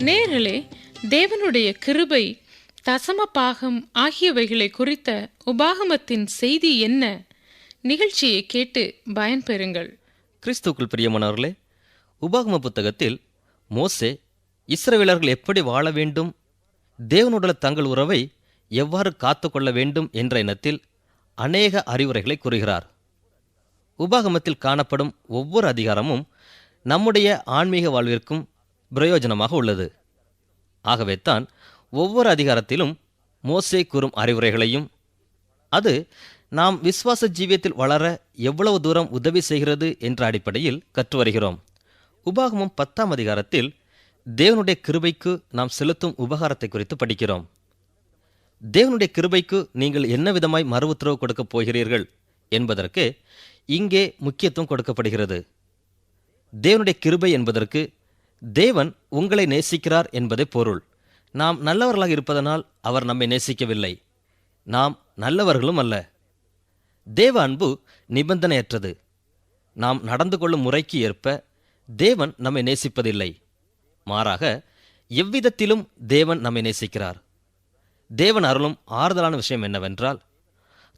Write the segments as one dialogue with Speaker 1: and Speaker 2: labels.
Speaker 1: நேரலே தேவனுடைய கிருபை தசம பாகம் ஆகியவைகளை குறித்த உபாகமத்தின் செய்தி என்ன? நிகழ்ச்சியை கேட்டு பயன்பெறுங்கள்.
Speaker 2: கிறிஸ்துக்குள் பிரியமானவர்களே உபாகம புத்தகத்தில் மோசே இஸ்ரவேலர்கள் எப்படி வாழ வேண்டும் தேவனுடைய தங்கள் உறவை எவ்வாறு காத்து கொள்ள வேண்டும் என்ற எண்ணத்தில் அநேக அறிவுரைகளை கூறுகிறார். உபாகமத்தில் காணப்படும் ஒவ்வொரு அதிகாரமும் நம்முடைய ஆன்மீக வாழ்விற்கும் பிரயோஜனமாக உள்ளது. ஆகவே தான் ஒவ்வொரு அதிகாரத்திலும் மோசே கூறும் அறிவுரைகளையும் அது நாம் விசுவாச ஜீவியத்தில் வளர எவ்வளவு தூரம் உதவி செய்கிறது என்ற அடிப்படையில் கற்று வருகிறோம். உபாகமம் பத்தாம் அதிகாரத்தில் தேவனுடைய கிருபைக்கு நாம் செலுத்தும் உபகாரத்தை குறித்து படிக்கிறோம். தேவனுடைய கிருபைக்கு நீங்கள் என்ன விதமாய் மறு உத்தரவு கொடுக்கப் போகிறீர்கள் என்பதற்கு இங்கே முக்கியத்துவம் கொடுக்கப்படுகிறது. தேவனுடைய கிருபை என்பதற்கு தேவன் உங்களை நேசிக்கிறார் என்பதே பொருள். நாம் நல்லவர்களாக இருப்பதனால் அவர் நம்மை நேசிக்கவில்லை. நாம் நல்லவர்களும் அல்ல. தேவ அன்பு நிபந்தனையற்றது. நாம் நடந்து கொள்ளும் முறைக்கு ஏற்ப தேவன் நம்மை நேசிப்பதில்லை. மாறாக எவ்விதத்திலும் தேவன் நம்மை நேசிக்கிறார். தேவன் அருளும் ஆறுதலான விஷயம் என்னவென்றால்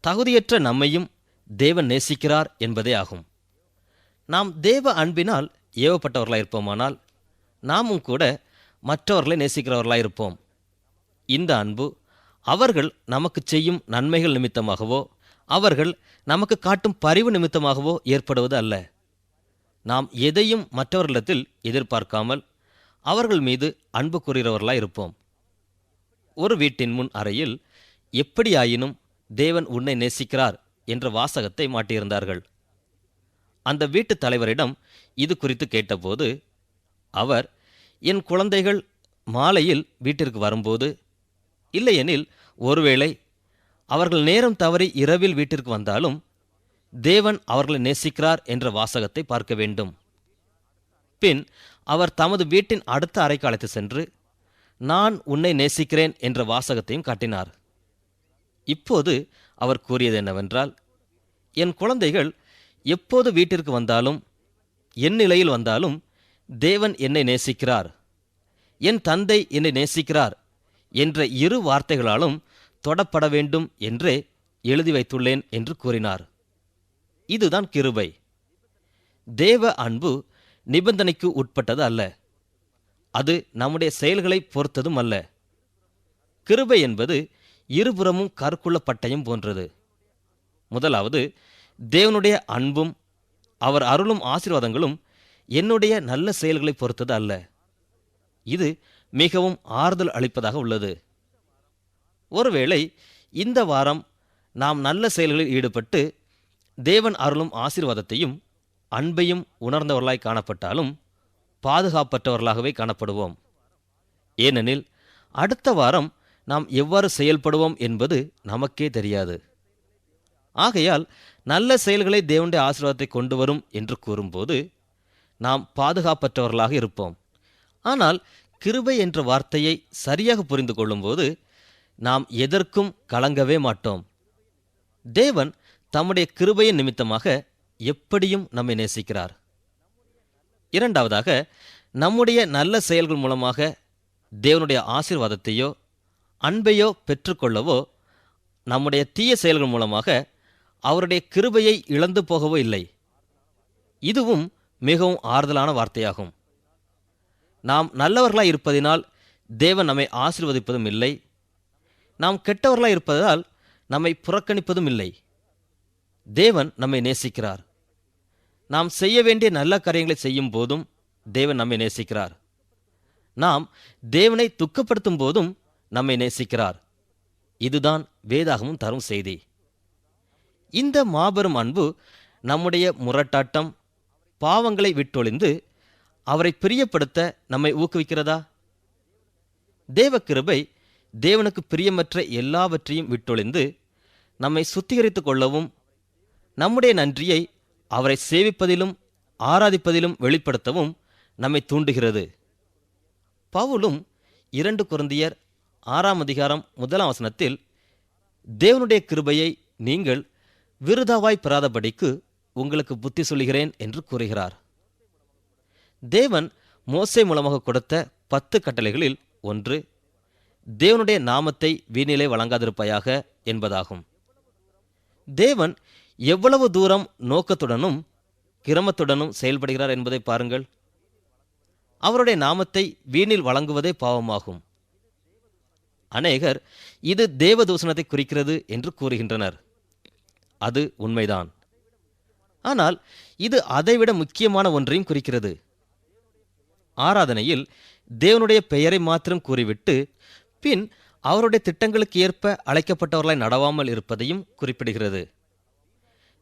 Speaker 2: தகுதியற்ற நம்மையும் தேவன் நேசிக்கிறார் என்பதே ஆகும். நாம் தேவ அன்பினால் ஏவப்பட்டவர்களாக இருப்போமானால் நாமும் கூட மற்றவர்களை நேசிக்கிறவர்களாக இருப்போம். இந்த அன்பு அவர்கள் நமக்கு செய்யும் நன்மைகள் நிமித்தமாகவோ அவர்கள் நமக்கு காட்டும் பரிவு நிமித்தமாகவோ ஏற்படுவது அல்ல. நாம் எதையும் மற்றவர்களிடத்தில் எதிர்பார்க்காமல் அவர்கள் மீது அன்பு கூறுகிறவர்களாக இருப்போம். ஒரு வீட்டின் முன் அறையில் எப்படியாயினும் தேவன் உன்னை நேசிக்கிறார் என்ற வாசகத்தை மாட்டியிருந்தார்கள். அந்த வீட்டுத் தலைவரிடம் இது குறித்து கேட்டபோது அவர் என் குழந்தைகள் மாலையில் வீட்டிற்கு வரும்போது இல்லையெனில் ஒருவேளை அவர்கள் நேரம் தவறி இரவில் வீட்டிற்கு வந்தாலும் தேவன் அவர்களை நேசிக்கிறார் என்ற வாசகத்தை பார்க்க வேண்டும். பின் அவர் தமது வீட்டின் அடுத்த அறைக்கு அழைத்து சென்று நான் உன்னை நேசிக்கிறேன் என்ற வாசகத்தையும் காட்டினார். இப்போது அவர் கூறியது என்னவென்றால் என் குழந்தைகள் எப்போது வீட்டிற்கு வந்தாலும் என் நிலையில் வந்தாலும் தேவன் என்னை நேசிக்கிறார். என் தந்தை என்னை நேசிக்கிறார் என்ற இரு வார்த்தைகளாலும் தொடப்பட வேண்டும் என்றே எழுதி வைத்துள்ளேன் என்று கூறினார். இதுதான் கிருபை. தேவ அன்பு நிபந்தனைக்கு உட்பட்டது அல்ல. அது நம்முடைய செயல்களை பொறுத்ததும் அல்ல. கிருபை என்பது இருபுறமும் கற்குள்ள பட்டயம் போன்றது. முதலாவது தேவனுடைய அன்பும் அவர் அருளும் ஆசீர்வாதங்களும் என்னுடைய நல்ல செயல்களை பொறுத்தது அல்ல. இது மிகவும் ஆறுதல் அளிப்பதாக உள்ளது. ஒருவேளை இந்த வாரம் நாம் நல்ல செயல்களில் ஈடுபட்டு தேவன் அருளும் ஆசீர்வாதத்தையும் அன்பையும் உணர்ந்தவர்களாய் காணப்பட்டாலும் பாதுகாப்பற்றவர்களாகவே காணப்படுவோம். ஏனெனில் அடுத்த வாரம் நாம் எவ்வாறு செயல்படுவோம் என்பது நமக்கே தெரியாது. ஆகையால் நல்ல செயல்களை தேவனுடைய ஆசீர்வாதத்தை கொண்டு வரும் என்று கூறும்போது நாம் பாதுகாப்பற்றவர்களாக இருப்போம். ஆனால் கிருபை என்ற வார்த்தையை சரியாக புரிந்து கொள்ளும்போது நாம் எதற்கும் கலங்கவே மாட்டோம். தேவன் தம்முடைய கிருபையின் நிமித்தமாக எப்படியும் நம்மை நேசிக்கிறார். இரண்டாவதாக நம்முடைய நல்ல செயல்கள் மூலமாக தேவனுடைய ஆசீர்வாதத்தையோ அன்பையோ பெற்றுக்கொள்ளவோ நம்முடைய தீய செயல்கள் மூலமாக அவருடைய கிருபையை இழந்து போகவோ இல்லை. இதுவும் மிகவும் ஆறுதலான வார்த்தையாகும். நாம் நல்லவர்களாய் இருப்பதினால் தேவன் நம்மை ஆசிர்வதிப்பதும் இல்லை. நாம் கெட்டவர்களாய் இருப்பதால் நம்மை புறக்கணிப்பதும் இல்லை. தேவன் நம்மை நேசிக்கிறார். நாம் செய்ய வேண்டிய நல்ல காரியங்களை செய்யும் போதும் தேவன் நம்மை நேசிக்கிறார். நாம் தேவனை துக்கப்படுத்தும் போதும் நம்மை நேசிக்கிறார். இதுதான் வேதாகமும் தரும் செய்தி. இந்த மாபெரும் அன்பு நம்முடைய முரட்டாட்டம் பாவங்களை விட்டொழிந்து அவரை பிரியப்படுத்த நம்மை ஊக்குவிக்கிறதா? தேவ கிருபை தேவனுக்கு பிரியமற்ற எல்லாவற்றையும் விட்டொழிந்து நம்மை சுத்திகரித்து கொள்ளவும் நம்முடைய நன்றியை அவரை சேவிப்பதிலும் ஆராதிப்பதிலும் வெளிப்படுத்தவும் நம்மை தூண்டுகிறது. பவுலும் இரண்டு குருந்தியர் ஆறாம் அதிகாரம் முதலாம் வசனத்தில் தேவனுடைய கிருபையை நீங்கள் விருதாவாய் பெறாதபடிக்கு உங்களுக்கு புத்தி சொல்கிறேன் என்று கூறுகிறார். தேவன் மோசை மூலமாக கொடுத்த பத்து கட்டளைகளில் ஒன்று தேவனுடைய நாமத்தை வீணிலே வழங்காதிருப்பாயாக என்பதாகும். தேவன் எவ்வளவு தூரம் நோக்கத்துடனும் கிரமத்துடனும் செயல்படுகிறார் என்பதை பாருங்கள். அவருடைய நாமத்தை வீணில் வழங்குவதே பாவமாகும். அநேகர் இது தேவதூஷணத்தை குறிக்கிறது என்று கூறுகின்றனர். அது உண்மைதான். ஆனால் இது அதைவிட முக்கியமான ஒன்றையும் குறிக்கிறது. ஆராதனையில் தேவனுடைய பெயரை மாத்திரம் கூறிவிட்டு பின் அவருடைய திட்டங்களுக்கு ஏற்ப அழைக்கப்பட்டவர்களாய் நடவாமல் இருப்பதையும் குறிப்பிடுகிறது.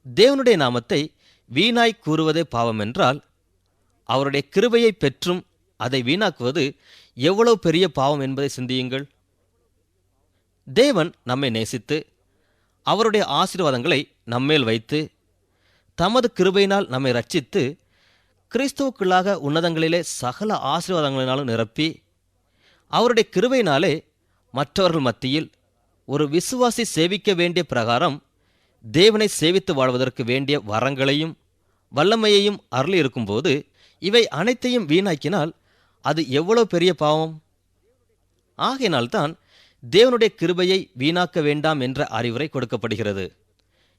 Speaker 2: தேவனுடைய நாமத்தை வீணாய் கூறுவதே பாவம் என்றால் அவருடைய கிருபையை பெற்றும் அதை வீணாக்குவது எவ்வளவு பெரிய பாவம் என்பதை சிந்தியுங்கள். தேவன் நம்மை நேசித்து அவருடைய ஆசீர்வாதங்களை நம்மேல் வைத்து தமது கிருபையினால் நம்மை ரட்சித்து கிறிஸ்துவுக்குள்ளாக உன்னதங்களிலே சகல ஆசீர்வாதங்களினாலும் நிரப்பி அவருடைய கிருபையினாலே மற்றவர்கள் மத்தியில் ஒரு விசுவாசி சேவிக்க வேண்டிய பிரகாரம் தேவனை சேவித்து வாழ்வதற்கு வேண்டிய வரங்களையும் வல்லமையையும் அருளி இருக்கும்போது இவை அனைத்தையும் வீணாக்கினால் அது எவ்வளவு பெரிய பாவம்? ஆகையினால்தான் தேவனுடைய கிருபையை வீணாக்க வேண்டாம் என்ற அறிவுரை கொடுக்கப்படுகிறது.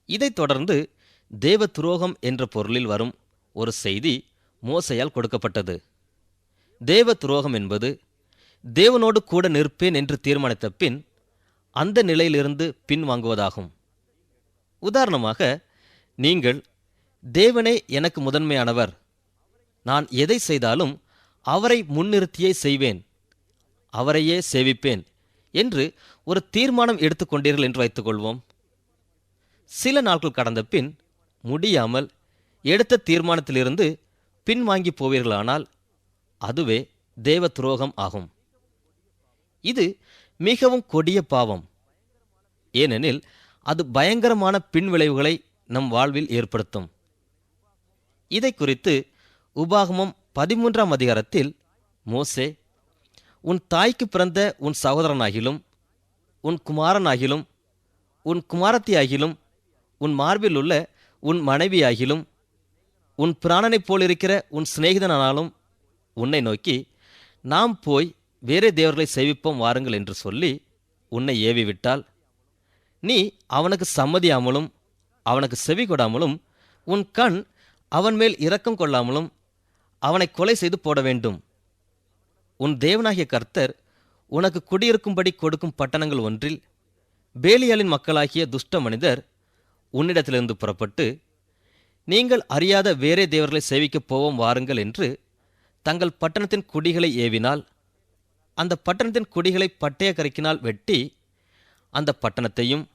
Speaker 2: இதைத் தொடர்ந்து தேவ துரோகம் என்ற பொருளில் வரும் ஒரு செய்தி மோசையால் கொடுக்கப்பட்டது. தேவ துரோகம் என்பது தேவனோடு கூட நிற்பேன் என்று தீர்மானித்த பின் அந்த நிலையிலிருந்து பின்வாங்குவதாகும் உதாரணமாக நீங்கள் தேவனே எனக்கு முதன்மையானவர் நான் எதை செய்தாலும் அவரை முன்னிறுத்தியே செய்வேன் அவரையே சேவிப்பேன் என்று ஒரு தீர்மானம் எடுத்துக்கொண்டீர்கள் என்று வைத்துக்கொள்வோம். சில நாட்கள் கடந்த பின் முடியாமல் எடுத்த தீர்மானத்திலிருந்து பின்வாங்கி போவீர்களானால் அதுவே தேவ துரோகம் ஆகும். இது மிகவும் கொடிய பாவம். ஏனெனில் அது பயங்கரமான பின்விளைவுகளை நம் வாழ்வில் ஏற்படுத்தும். இதை குறித்து உபாகமம் பதிமூன்றாம் அதிகாரத்தில் மோசே உன் தாய்க்கு பிறந்த உன் சகோதரனாகிலும் உன் குமாரனாகிலும் உன் குமாரத்தியாகிலும் உன் மார்பில் உள்ள உன் மனைவியாகிலும் உன் பிராணனைப் போலிருக்கிற உன் சிநேகிதனானாலும் உன்னை நோக்கி நாம் போய் வேறே தேவர்களை சேவிப்போம் வாருங்கள் என்று சொல்லி உன்னை ஏவி விட்டால் நீ அவனுக்கு சம்மதியாமலும் அவனுக்கு செவி கொடாமலும் உன் கண் அவன் மேல் இரக்கம் கொள்ளாமலும் அவனை கொலை செய்து போட வேண்டும். உன் தேவனாகிய கர்த்தர் உனக்கு குடியிருக்கும்படி கொடுக்கும் பட்டணங்கள் ஒன்றில் பேலியாலின் மக்களாகிய துஷ்ட மனிதர் உன்னிடத்திலிருந்து புறப்பட்டு நீங்கள் அறியாத வேறே தேவர்களை சேவிக்கப் போவோம் வாருங்கள் என்று தங்கள் பட்டணத்தின் குடிகளை ஏவினால் அந்த பட்டணத்தின் குடிகளை பட்டய கரைக்கினால் வெட்டி அந்த பட்டணத்தையும்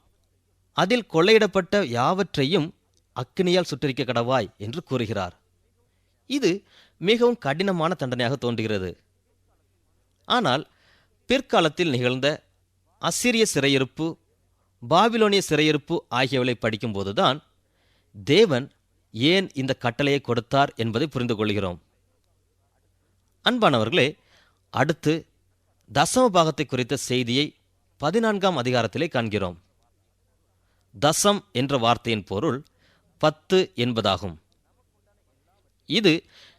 Speaker 2: அதில் கொள்ளையிடப்பட்ட யாவற்றையும் அக்கினியால் சுட்டரிக்க கடவாய் என்று கூறுகிறார். இது மிகவும் கடினமான தண்டனையாக தோன்றுகிறது. ஆனால் பிற்காலத்தில் நிகழ்ந்த அசிரிய சிறையிருப்பு பாபிலோனிய சிறையிருப்பு ஆகியவளை படிக்கும்போதுதான் தேவன் ஏன் இந்த கட்டளையை கொடுத்தார் என்பதை புரிந்து கொள்கிறோம். அன்பானவர்களே அடுத்து தசம பாகத்தை குறித்த செய்தியை பதினான்காம் அதிகாரத்திலே காண்கிறோம். தசம் என்ற வார்த்தையின் பொருள் பத்து என்பதாகும். இது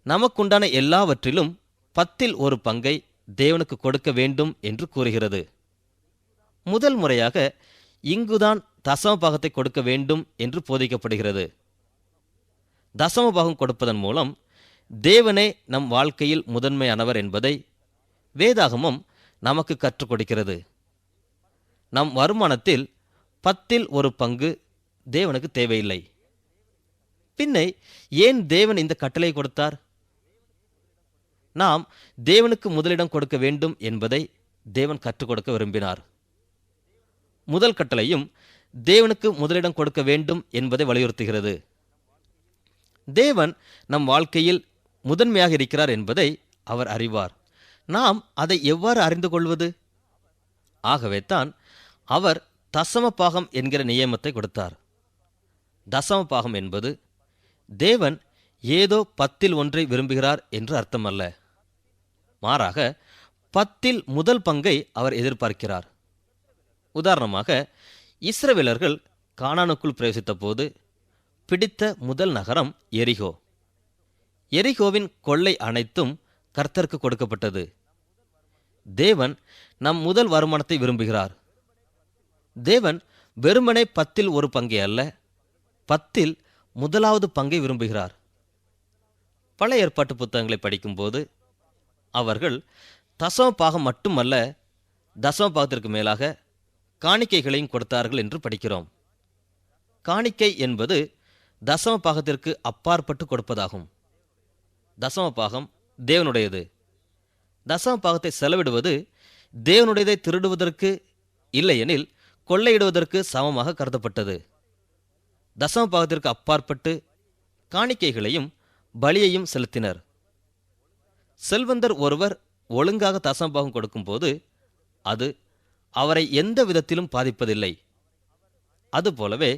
Speaker 2: நமக்குண்டான எல்லாவற்றிலும் பத்தில் ஒரு பங்கை தேவனுக்கு கொடுக்க வேண்டும் என்று கூறுகிறது. முதல் முறையாக இங்குதான் தசம பாகத்தை கொடுக்க வேண்டும் என்று போதிக்கப்படுகிறது. தசம பாகம் கொடுப்பதன் மூலம் தேவனே நம் வாழ்க்கையில் முதன்மையானவர் என்பதை வேதாகமம் நமக்கு கற்றுக் கொடுக்கிறது. நம் வருமானத்தில் பத்தில் ஒரு பங்கு தேவனுக்கு தேவையில்லை. பின்னை ஏன் தேவன் இந்த கட்டளை கொடுத்தார்? நாம் தேவனுக்கு முதலிடம் கொடுக்க வேண்டும் என்பதை தேவன் கற்றுக் கொடுக்க விரும்பினார். முதல் கட்டளையும் தேவனுக்கு முதலிடம் கொடுக்க வேண்டும் என்பதை வலியுறுத்துகிறது. தேவன் நம் வாழ்க்கையில் முதன்மையாக இருக்கிறார் என்பதை அவர் அறிவார். நாம் அதை எவ்வாறு அறிந்து கொள்வது? ஆகவே தான் அவர் தசம பாகம் என்கிற நியமத்தை கொடுத்தார். தசம பாகம் என்பது தேவன் ஏதோ பத்தில் ஒன்றை விரும்புகிறார் என்று அர்த்தமல்ல. மாறாக பத்தில் முதல் பங்கை அவர் எதிர்பார்க்கிறார். உதாரணமாக இஸ்ரவேலர்கள் கானானுக்குள் பிரவேசித்த போது பிடித்த முதல் நகரம் எரிகோ. எரிகோவின் கொள்ளை அனைத்தும் கர்த்தருக்கு கொடுக்கப்பட்டது. தேவன் நம் முதல் வருமானத்தை விரும்புகிறார். தேவன் வெறுமனே பத்தில் ஒரு பங்கை அல்ல பத்தில் முதலாவது பங்கை விரும்புகிறார். பழைய ஏற்பாட்டு புத்தகங்களை படிக்கும்போது அவர்கள் தசம பாகம் மட்டுமல்ல தசம பாகத்திற்கு மேலாக காணிக்கைகளையும் கொடுத்தார்கள் என்று படிக்கிறோம். காணிக்கை என்பது தசம பாகத்திற்கு அப்பாற்பட்டு கொடுப்பதாகும். தசம பாகம் தேவனுடையது. தசம பாகத்தை செலவிடுவது தேவனுடையதை திருடுவதற்கு இல்லையெனில் கொள்ளையிடுவதற்கு சமமாக கருதப்பட்டது. தசம பாகத்திற்கு அப்பாற்பட்டு காணிக்கைகளையும் பலியையும் செலுத்தினர். செல்வந்தர் ஒருவர் ஒழுங்காக தசம்பாகம் கொடுக்கும்போது அது அவரை எந்த விதத்திலும் பாதிப்பதில்லை. அதுபோலவே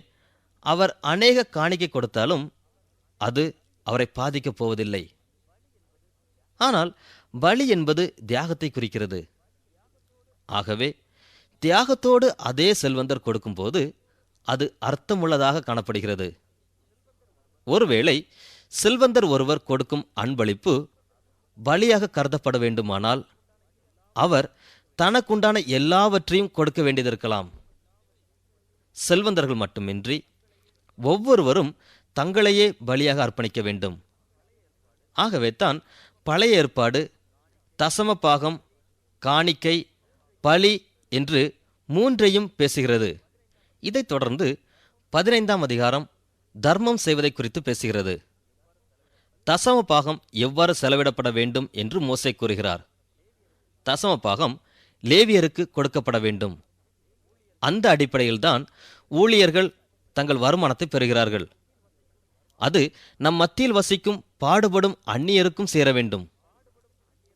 Speaker 2: அவர் அநேக காணிக்கை கொடுத்தாலும் அது அவரை பாதிக்கப் போவதில்லை. ஆனால் பலி என்பது தியாகத்தை குறிக்கிறது. ஆகவே தியாகத்தோடு அதே செல்வந்தர் கொடுக்கும்போது அது அர்த்தமுள்ளதாக காணப்படுகிறது. ஒருவேளை செல்வந்தர் ஒருவர் கொடுக்கும் அன்பளிப்பு பலியாக கருதப்பட வேண்டுமானால் அவர் தனக்குண்டான எல்லாவற்றையும் கொடுக்க வேண்டியதிருக்கலாம். செல்வந்தர்கள் மட்டுமின்றி ஒவ்வொருவரும் தங்களையே பலியாக அர்ப்பணிக்க வேண்டும். ஆகவே தான் பழைய ஏற்பாடு தசம பாகம் காணிக்கை பலி என்று மூன்றையும் பேசுகிறது. இதைத் தொடர்ந்து பதினைந்தாம் அதிகாரம் தர்மம் செய்வதை குறித்து பேசுகிறது. தசம பாகம் எவ்வாறு செலவிடப்பட வேண்டும் என்று மோசை கூறுகிறார். தசம பாகம் லேவியருக்கு கொடுக்கப்பட வேண்டும். அந்த அடிப்படையில்தான் ஊழியர்கள் தங்கள் வருமானத்தை பெறுகிறார்கள். அது நம் மத்தியில் வசிக்கும் பாடுபடும் அந்நியருக்கும் சேர வேண்டும்.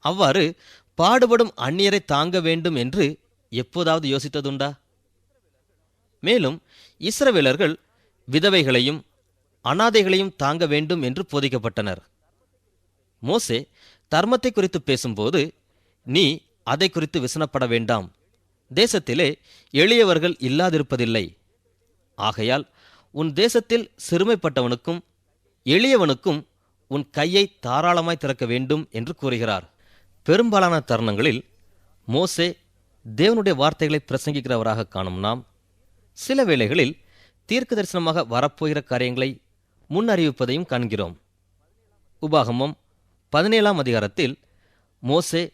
Speaker 2: அவ்வாறு பாடுபடும் அந்நியரை தாங்க வேண்டும் என்று எப்போதாவது யோசித்ததுண்டா? மேலும் இஸ்ரவேலர்கள் விதவைகளையும் அனாதைகளையும் தாங்க வேண்டும் என்று போதிக்கப்பட்டனர். மோசே தர்மத்தை குறித்து பேசும்போது நீ அதை குறித்து விசனப்பட வேண்டாம். தேசத்திலே எளியவர்கள் இல்லாதிருப்பதில்லை. ஆகையால் உன் தேசத்தில் சிறுமைப்பட்டவனுக்கும் எளியவனுக்கும் உன் கையை தாராளமாய் திறக்க வேண்டும் என்று கூறுகிறார். பெரும்பாலான தருணங்களில் மோசே தேவனுடைய வார்த்தைகளை பிரசங்கிக்கிறவராக காணும் நாம். சில வேளைகளில் தீர்க்க தரிசனமாக வரப்போகிற காரியங்களை முன்னறிவிப்பதையும் காண்கிறோம். உபாகமம் பதினேழாம் அதிகாரத்தில் மோசே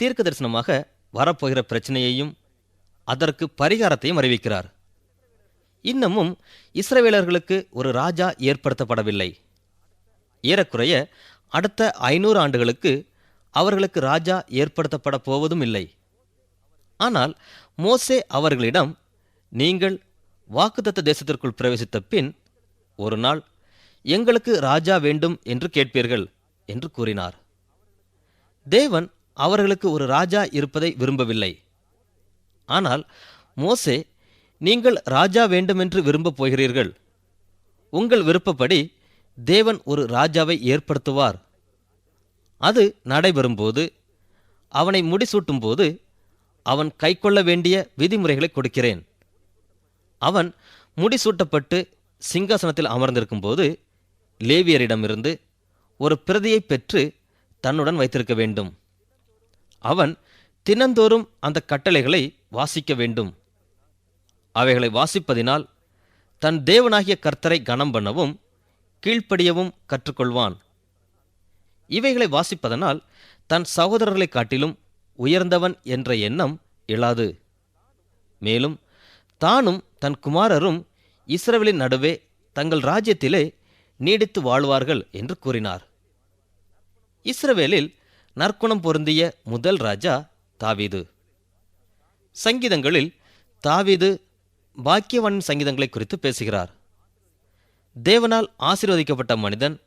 Speaker 2: தீர்க்க தரிசனமாக வரப்போகிற பிரச்சனையையும் அதற்கு பரிகாரத்தையும் அறிவிக்கிறார். இன்னமும் இஸ்ரவேலர்களுக்கு ஒரு ராஜா ஏற்படுத்தப்படவில்லை. ஏறக்குறைய அடுத்த ஐநூறு ஆண்டுகளுக்கு அவர்களுக்கு ராஜா ஏற்படுத்தப்பட போவதும் இல்லை. ஆனால் மோசே அவர்களிடம் நீங்கள் வாக்குத்தத்த தேசத்திற்குள் பிரவேசித்த பின் ஒரு நாள் எங்களுக்கு ராஜா வேண்டும் என்று கேட்பீர்கள் என்று கூறினார். தேவன் அவர்களுக்கு ஒரு ராஜா இருப்பதை விரும்பவில்லை. ஆனால் மோசே நீங்கள் ராஜா வேண்டுமென்று விரும்பப் போகிறீர்கள். உங்கள் விருப்பப்படி தேவன் ஒரு ராஜாவை ஏற்படுத்துவார். அது நடைபெறும்போது அவனை முடிசூட்டும்போது அவன் கைக்கொள்ள வேண்டிய விதிமுறைகளை கொடுக்கிறேன். அவன் முடிசூட்டப்பட்டு சிங்காசனத்தில் அமர்ந்திருக்கும்போது லேவியரிடமிருந்து ஒரு பிரதியை பெற்று தன்னுடன் வைத்திருக்க வேண்டும். அவன் தினந்தோறும் அந்த கட்டளைகளை வாசிக்க வேண்டும். அவைகளை வாசிப்பதினால் தன் தேவனாகிய கர்த்தரை கனம் பண்ணவும் கீழ்ப்படியவும் கற்றுக்கொள்வான். இவைகளை வாசிப்பதனால் தன் சகோதரர்களைக் காட்டிலும் உயர்ந்தவன் என்ற எண்ணம் இழாது. மேலும் தானும் தன் குமாரரும் இஸ்ரவேலின் நடுவே தங்கள் ராஜ்யத்திலே நீடித்து வாழ்வார்கள் என்று கூறினார். இஸ்ரவேலில் நற்குணம் பொருந்திய முதல் ராஜா தாவீது. சங்கீதங்களில் தாவீது பாக்கியவன் சங்கீதங்களை குறித்து பேசுகிறார். தேவனால் ஆசீர்வதிக்கப்பட்ட மனிதன்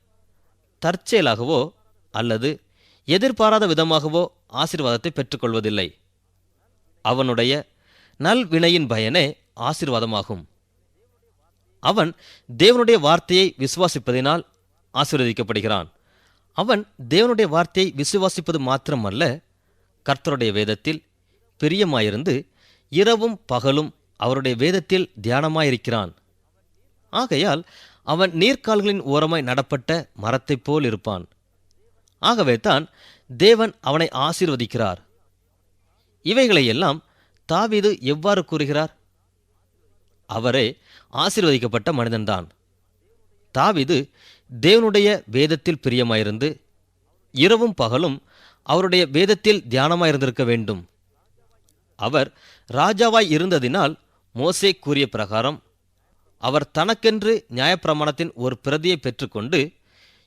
Speaker 2: தற்செயலாகவோ அல்லது எதிர்பாராத விதமாகவோ ஆசீர்வாதத்தை பெற்றுக்கொள்வதில்லை. அவனுடைய நல்வினையின் பயனே ஆசீர்வாதமாகும். அவன் தேவனுடைய வார்த்தையை விசுவாசிப்பதினால் ஆசீர்வதிக்கப்படுகிறான். அவன் தேவனுடைய வார்த்தையை விசுவாசிப்பது மாத்திரமல்ல கர்த்தருடைய வேதத்தில் பிரியமாயிருந்து இரவும் பகலும் அவருடைய வேதத்தில் தியானமாயிருக்கிறான். ஆகையால் அவன் நீர்க்கால்களின் ஓரமாய் நடப்பட்ட மரத்தைப் போல் இருப்பான். ஆகவே தான் தேவன் அவனை ஆசீர்வதிக்கிறார். இவைகளையெல்லாம் தாவீது எவ்வாறு கூறுகிறார்? அவரே ஆசீர்வதிக்கப்பட்ட மனிதன்தான். தாவிது தேவனுடைய வேதத்தில் பிரியமாயிருந்து இரவும் பகலும் அவருடைய வேதத்தில் தியானமாயிருந்திருக்க வேண்டும். அவர் ராஜாவாய் இருந்ததினால் மோசே கூறிய பிரகாரம் அவர் தனக்கென்று நியாயப்பிரமாணத்தின் ஒரு பிரதியை பெற்றுக்கொண்டு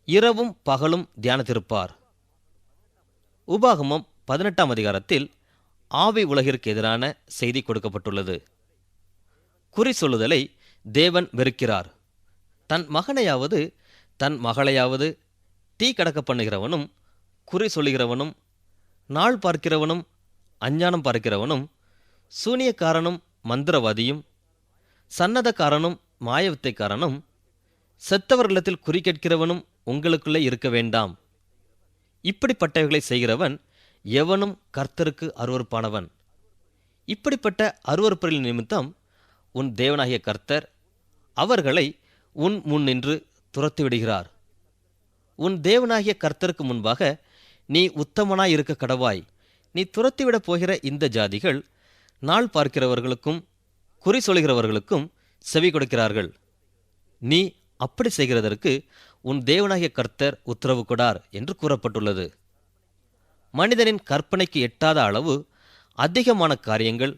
Speaker 2: இரவும் பகலும் தியானத்திருப்பார். உபாகமம் பதினெட்டாம் அதிகாரத்தில் ஆவி உலகிற்கு எதிரான செய்தி கொடுக்கப்பட்டுள்ளது. குறி சொல்லுதலை தேவன் வெறுக்கிறார். தன் மகனையாவது தன் மகளையாவது தீ கடக்க பண்ணுகிறவனும் குறி சொல்லுகிறவனும் நாள் பார்க்கிறவனும் அஞ்ஞானம் பார்க்கிறவனும் சூனியக்காரனும் மந்திரவாதியும் சன்னதக்காரனும் மாயவித்தைக்காரனும் செத்தவர்களிடத்தில் குறி கேட்கிறவனும் உங்களுக்குள்ளே இருக்க வேண்டாம். இப்படிப்பட்டவைகளை செய்கிறவன் எவனும் கர்த்தருக்கு அருவருப்பானவன். இப்படிப்பட்ட அருவருப்பரின் நிமித்தம் உன் தேவனாகிய கர்த்தர் அவர்களை உன் முன் நின்று துரத்திவிடுகிறார் உன் தேவனாகிய கர்த்தருக்கு முன்பாக நீ உத்தமனாய் இருக்க கடவாய். நீ துரத்திவிடப் போகிற இந்த ஜாதிகள் நாள் பார்க்கிறவர்களுக்கும் குறி சொல்கிறவர்களுக்கும் செவி கொடுக்கிறார்கள். நீ அப்படி செய்கிறதற்கு உன் தேவனாகிய கர்த்தர் உத்தரவு கொடார் என்று கூறப்பட்டுள்ளது. மனிதனின் கற்பனைக்கு எட்டாத அளவு அதிகமான காரியங்கள்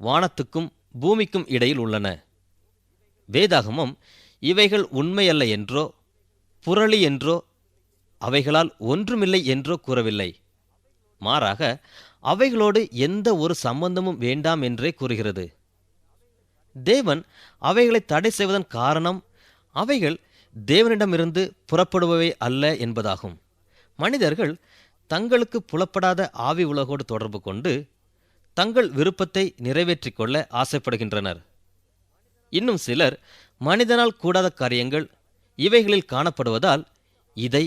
Speaker 2: வானத்துக்கும் பூமிக்கும் இடையில் உள்ளன. வேதாகமம் இவைகள் உண்மையல்ல என்றோ புரளி என்றோ அவைகளால் ஒன்றுமில்லை என்றோ கூறவில்லை. மாறாக அவைகளோடு எந்த ஒரு சம்பந்தமும் வேண்டாம் என்றே கூறுகிறது. தேவன் அவைகளை தடை செய்வதன் காரணம் அவைகள் தேவனிடமிருந்து புறப்படுபவை அல்ல என்பதாகும். மனிதர்கள் தங்களுக்கு புலப்படாத ஆவி உலகோடு தொடர்பு கொண்டு தங்கள் விருப்பத்தை நிறைவேற்றிக் கொள்ள ஆசைப்படுகின்றனர். இன்னும் சிலர் மனிதனால் கூடாத காரியங்கள் இவைகளில் காணப்படுவதால் இதை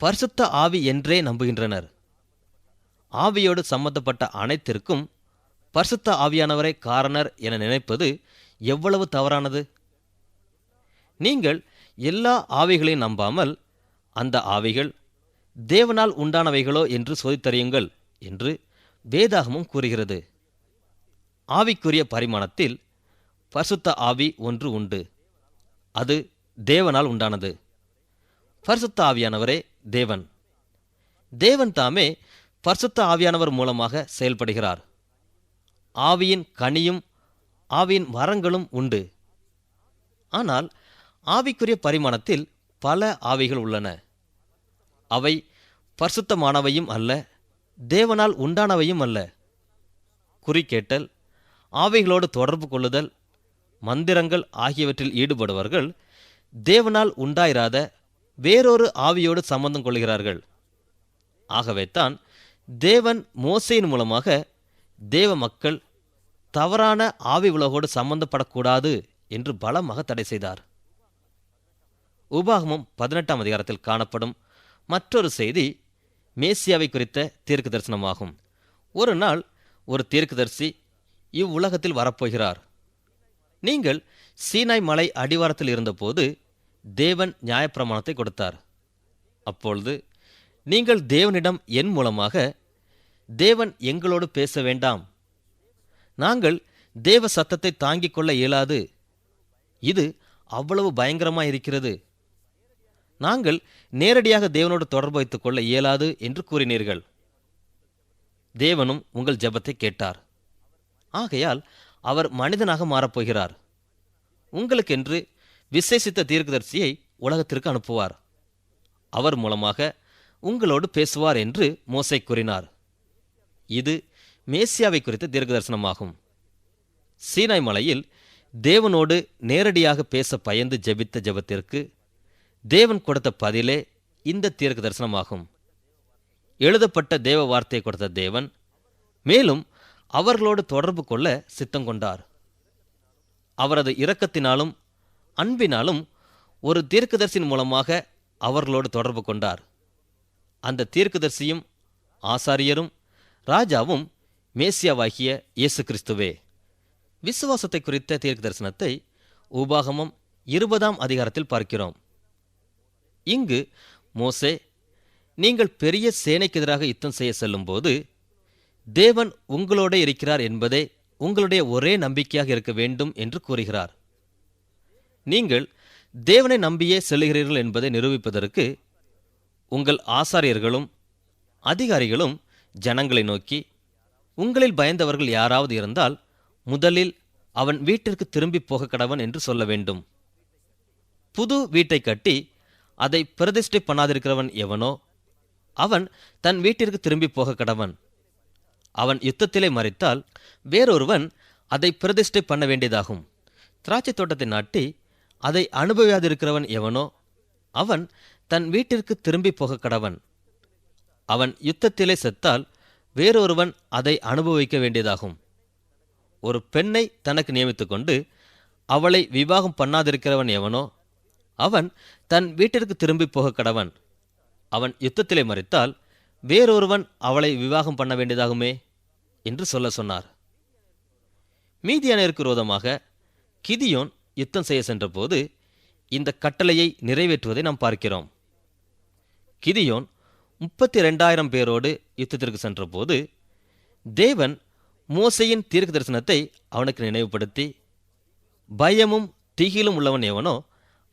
Speaker 2: பரிசுத்த ஆவி என்றே நம்புகின்றனர். ஆவியோடு சம்பந்தப்பட்ட அனைத்திற்கும் பரிசுத்த ஆவியானவரை காரணர் என நினைப்பது எவ்வளவு தவறானது? நீங்கள் எல்லா ஆவிகளையும் நம்பாமல் அந்த ஆவிகள் தேவனால் உண்டானவைகளோ என்று சோதித்தறியுங்கள் என்று வேதாகமும் கூறுகிறது. ஆவிக்குரிய பரிமாணத்தில் பரிசுத்த ஆவி ஒன்று உண்டு. அது தேவனால் உண்டானது. பரிசுத்த ஆவியானவரே தேவன். தேவன் தாமே பரிசுத்த ஆவியானவர் மூலமாக செயல்படுகிறார். ஆவியின் கனியும் ஆவியின் வரங்களும் உண்டு. ஆனால் ஆவிக்குரிய பரிமாணத்தில் பல ஆவிகள் உள்ளன. அவை பரிசுத்தமானவையும் அல்ல தேவனால் உண்டானவையும் அல்ல. குறிக்கேட்டல் ஆவிகளோடு தொடர்பு கொள்ளுதல் மந்திரங்கள் ஆகியவற்றில் ஈடுபடுவர்கள் தேவனால் உண்டாயிராத வேறொரு ஆவியோடு சம்பந்தம் கொள்கிறார்கள். ஆகவே தான் தேவன் மோசையின் மூலமாக தேவ மக்கள் தவறான ஆவி உலகோடு சம்பந்தப்படக்கூடாது என்று பலமாக தடை செய்தார். உபாகமம் பதினெட்டாம் அதிகாரத்தில் காணப்படும் மற்றொரு செய்தி மேசியாவை குறித்த தீர்க்க தரிசனமாகும் ஒரு நாள் ஒரு தீர்க்கதரிசி இவ்வுலகத்தில் வரப்போகிறார். நீங்கள் சீனாய் மலை அடிவாரத்தில் இருந்தபோது தேவன் நியாயப்பிரமாணத்தை கொடுத்தார். அப்பொழுது நீங்கள் தேவனிடம் என் மூலமாக தேவன் எங்களோடு பேச வேண்டாம். நாங்கள் தேவ சத்தத்தை தாங்கிக் கொள்ள இயலாது. இது அவ்வளவு பயங்கரமாய் இருக்கிறது நாங்கள் நேரடியாக தேவனோடு தொடர்பு வைத்துக் கொள்ள இயலாது என்று கூறினீர்கள். தேவனும் உங்கள் ஜெபத்தை கேட்டார். ஆகையால் அவர் மனிதனாக மாறப்போகிறார் உங்களுக்கென்று விசேஷித்த தீர்க்கதரிசியை உலகத்திற்கு அனுப்புவார். அவர் மூலமாக உங்களோடு பேசுவார் என்று மோசை கூறினார். இது மேசியாவை குறித்த தீர்க்கதரிசனமாகும். சீனாய் மலையில் தேவனோடு நேரடியாக பேச பயந்து ஜெபித்த ஜெபத்திற்கு தேவன் கொடுத்த பதிலே இந்த தீர்க்க தரிசனமாகும் எழுதப்பட்ட தேவ வார்த்தையை கொடுத்த தேவன் மேலும் அவர்களோடு தொடர்பு கொள்ள சித்தம் கொண்டார். அவரது இரக்கத்தினாலும் அன்பினாலும் ஒரு தீர்க்கதர்சின் மூலமாக அவர்களோடு தொடர்பு கொண்டார். அந்த தீர்க்கதர்சியும் ஆசாரியரும் ராஜாவும் மேசியாவாகிய இயேசு கிறிஸ்துவே. விசுவாசத்தை குறித்த தீர்க்க தரிசனத்தை உபாகமம் இருபதாம் அதிகாரத்தில் பார்க்கிறோம். இங்கு மோசே நீங்கள் பெரிய சேனைக்கு எதிராக யுத்தம் செய்ய செல்லும்போது தேவன் உங்களோட இருக்கிறார் என்பதே உங்களுடைய ஒரே நம்பிக்கையாக இருக்க வேண்டும் என்று கூறுகிறார். நீங்கள் தேவனை நம்பியே செல்லுகிறீர்கள் என்பதை நிரூபிப்பதற்கு உங்கள் ஆசாரியர்களும் அதிகாரிகளும் ஜனங்களை நோக்கி உங்களில் பயந்தவர்கள் யாராவது இருந்தால் முதலில் அவன் வீட்டிற்கு திரும்பி போக கடவன் என்று சொல்ல வேண்டும். புது வீட்டை கட்டி அதை பிரதிஷ்டை பண்ணாதிருக்கிறவன் எவனோ அவன் தன் வீட்டிற்கு திரும்பி போக கடவன். அவன் யுத்தத்திலே மறித்தால் வேறொருவன் அதை பிரதிஷ்டை பண்ண வேண்டியதாகும். திராட்சை தோட்டத்தை நாட்டி அதை அனுபவியாதிருக்கிறவன் எவனோ அவன் தன் வீட்டிற்கு திரும்பி போக கடவன். அவன் யுத்தத்திலே செத்தால் வேறொருவன் அதை அனுபவிக்க வேண்டியதாகும். ஒரு பெண்ணை தனக்கு நியமித்துக்கொண்டு அவளை விவாகம் பண்ணாதிருக்கிறவன் எவனோ அவன் தன் வீட்டிற்கு திரும்பி போக கடவன். அவன் யுத்தத்திலே மறித்தால் வேறொருவன் அவளை விவாகம் பண்ண வேண்டியதாகுமே. என்று சொல்ல சொன்னார். மீதியானருக்கு விரோதமாக கிதியோன் யுத்தம் செய்ய சென்றபோது இந்த கட்டளையை நிறைவேற்றுவதை நாம் பார்க்கிறோம். கிதியோன் முப்பத்தி ரெண்டாயிரம் பேரோடு யுத்தத்திற்கு சென்றபோது தேவன் மோசையின் தீர்க்க தரிசனத்தை அவனுக்கு நினைவுபடுத்தி பயமும் திகிலும் உள்ளவன் எவனோ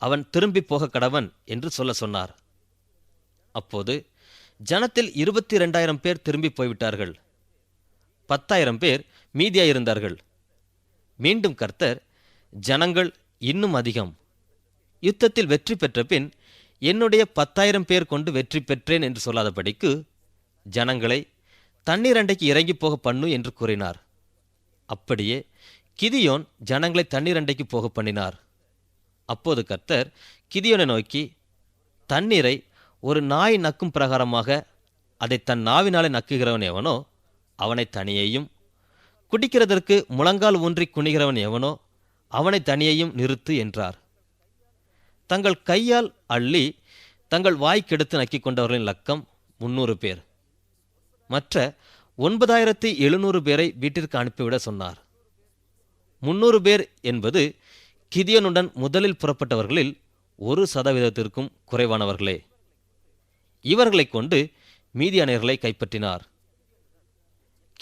Speaker 2: அவன் திரும்பி போக கடவன் என்று சொல்ல சொன்னார். அப்போது ஜனத்தில் இருபத்தி ரெண்டாயிரம் பேர் திரும்பி போய்விட்டார்கள். பத்தாயிரம் பேர் மீதியாயிருந்தார்கள். மீண்டும் கர்த்தர் ஜனங்கள் இன்னும் அதிகம். யுத்தத்தில் வெற்றி பெற்ற பின் என்னுடைய பத்தாயிரம் பேர் கொண்டு வெற்றி பெற்றேன் என்று சொல்லாதபடிக்கு ஜனங்களை தண்ணீர் அண்டைக்கு இறங்கி போக பண்ணு என்று கூறினார். அப்படியே கிதியோன் ஜனங்களை தண்ணீர் அண்டைக்கு போக பண்ணினார். அப்போது கர்த்தர் கிதியோனை நோக்கி தண்ணீரை ஒரு நாய் நக்கும் பிரகாரமாக அதை தன் நாவினாலே நக்குகிறவன் எவனோ அவனை தனியையும் குடிக்கிறதற்கு முழங்கால் ஊன்றி குனிகிறவன் எவனோ அவனை தனியையும் நிறுத்து என்றார். தங்கள் கையால் அள்ளி தங்கள் வாய்க்கெடுத்து நக்கிக் கொண்டவர்களின் லக்கம் முன்னூறு பேர். மற்ற ஒன்பதாயிரத்தி எழுநூறு பேரை வீட்டிற்கு அனுப்பிவிட சொன்னார். முன்னூறு பேர் என்பது கிதியனுடன் முதலில் புறப்பட்டவர்களில் ஒரு சதவீதத்திற்கும் குறைவானவர்களே. இவர்களைக் கொண்டு மீதியானியர்களை கைப்பற்றினார்.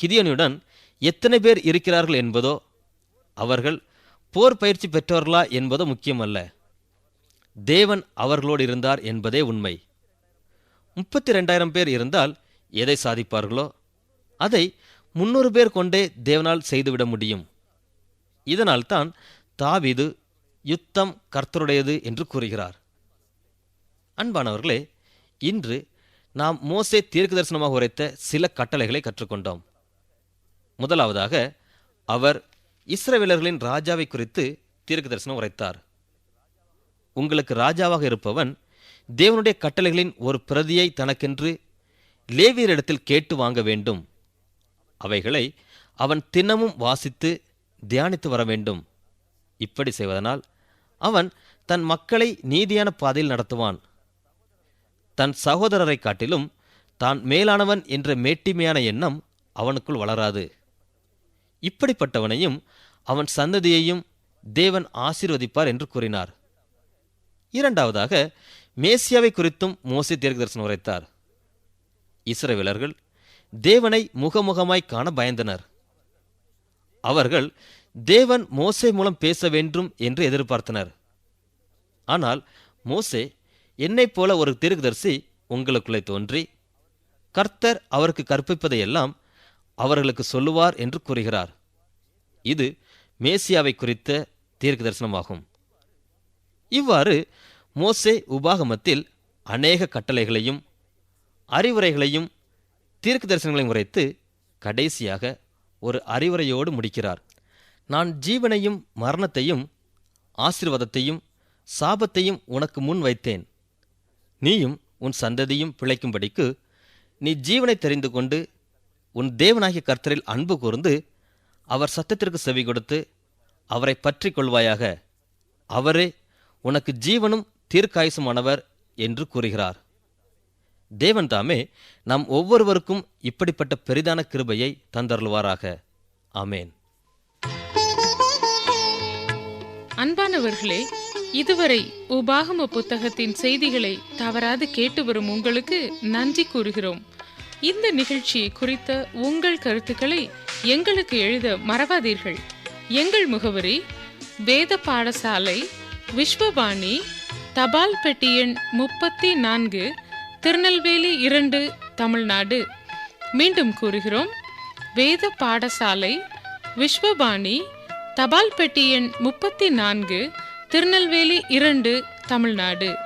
Speaker 2: கிதியனுடன் எத்தனை பேர் இருக்கிறார்கள் என்பதோ அவர்கள் போர் பயிற்சி பெற்றவர்களா என்பதோ முக்கியமல்ல. தேவன் அவர்களோடு இருந்தார் என்பதே உண்மை. முப்பத்தி ரெண்டாயிரம் பேர் இருந்தால் எதை சாதிப்பார்களோ அதை முன்னூறு பேர் கொண்டே தேவனால் செய்துவிட முடியும். இதனால்தான் தாவிது யுத்தம் கர்த்தருடையது என்று கூறுகிறார். அன்பானவர்களே இன்று நாம் மோசே தீர்க்க தரிசனமாக உரைத்த சில கட்டளைகளை கற்றுக்கொண்டோம். முதலாவதாக அவர் இஸ்ரவேலர்களின் ராஜாவை குறித்து தீர்க்க தரிசனம் உரைத்தார். உங்களுக்கு ராஜாவாக இருப்பவன் தேவனுடைய கட்டளைகளின் ஒரு பிரதியை தனக்கென்று லேவியரிடத்தில் கேட்டு வாங்க வேண்டும். அவைகளை அவன் தினமும் வாசித்து தியானித்து வர வேண்டும். இப்படி செய்வதனால் அவன் தன் மக்களை நீதியான பாதையில் நடத்துவான். தன் சகோதரரை காட்டிலும் தான் மேலானவன் என்ற மேட்டிமையான எண்ணம் அவனுக்குள் வளராது. இப்படிப்பட்டவனையும் அவன் சந்ததியையும் தேவன் ஆசீர்வதிப்பார் என்று கூறினார். இரண்டாவதாக மேசியாவை குறித்தும் மோசே தீர்க்கதரிசனம் உரைத்தார். இஸ்ரவேலர்கள் தேவனை முகமுகமாய் காண பயந்தனர். அவர்கள் தேவன் மோசே மூலம் பேச வேண்டும் என்று எதிர்பார்த்தனர். ஆனால் மோசே என்னைப் போல ஒரு தீர்க்கதரிசி உங்களுக்குள்ளே தோன்றி கர்த்தர் அவருக்கு கற்பிப்பதையெல்லாம் அவர்களுக்கு சொல்லுவார் என்று கூறுகிறார். இது மேசியாவை குறித்த தீர்க்க தரிசனமாகும் இவ்வாறு மோசே உபாகமத்தில் அநேக கட்டளைகளையும் அறிவுரைகளையும் தீர்க்க தரிசனங்களையும் உரைத்து கடைசியாக ஒரு அறிவுரையோடு முடிக்கிறார். நான் ஜீவனையும் மரணத்தையும் ஆசீர்வாதத்தையும் சாபத்தையும் உனக்கு முன் வைத்தேன். நீயும் உன் சந்ததியும் பிழைக்கும்படிக்கு நீ ஜீவனை தெரிந்து கொண்டு உன் தேவனாகிய கர்த்தரில் அன்பு கூர்ந்து அவர் சத்தத்திற்கு செவி கொடுத்து அவரை பற்றி கொள்வாயாக. அவரே உனக்கு ஜீவனும் தீர்க்காயுசுமானவர் என்று கூறுகிறார். தேவன் தாமே நம் ஒவ்வொருவருக்கும் இப்படிப்பட்ட பெரிதான கிருபையை தந்தருள்வாராக. ஆமேன்.
Speaker 1: அன்பானவர்களே இதுவரை உபாகம புத்தகத்தின் செய்திகளை தவறாது கேட்டு வரும் உங்களுக்கு நன்றி கூறுகிறோம். இந்த நிகழ்ச்சி குறித்த உங்கள் கருத்துக்களை எங்களுக்கு எழுத மறவாதீர்கள். எங்கள் முகவரி வேத பாடசாலை விஸ்வபாணி தபால் பெட்டி எண் முப்பத்தி நான்கு திருநெல்வேலி இரண்டு தமிழ்நாடு. மீண்டும் கூறுகிறோம் வேத பாடசாலை விஸ்வபாணி தபால் பெட்டி எண் முப்பத்தி நான்கு திருநெல்வேலி இரண்டு தமிழ்நாடு.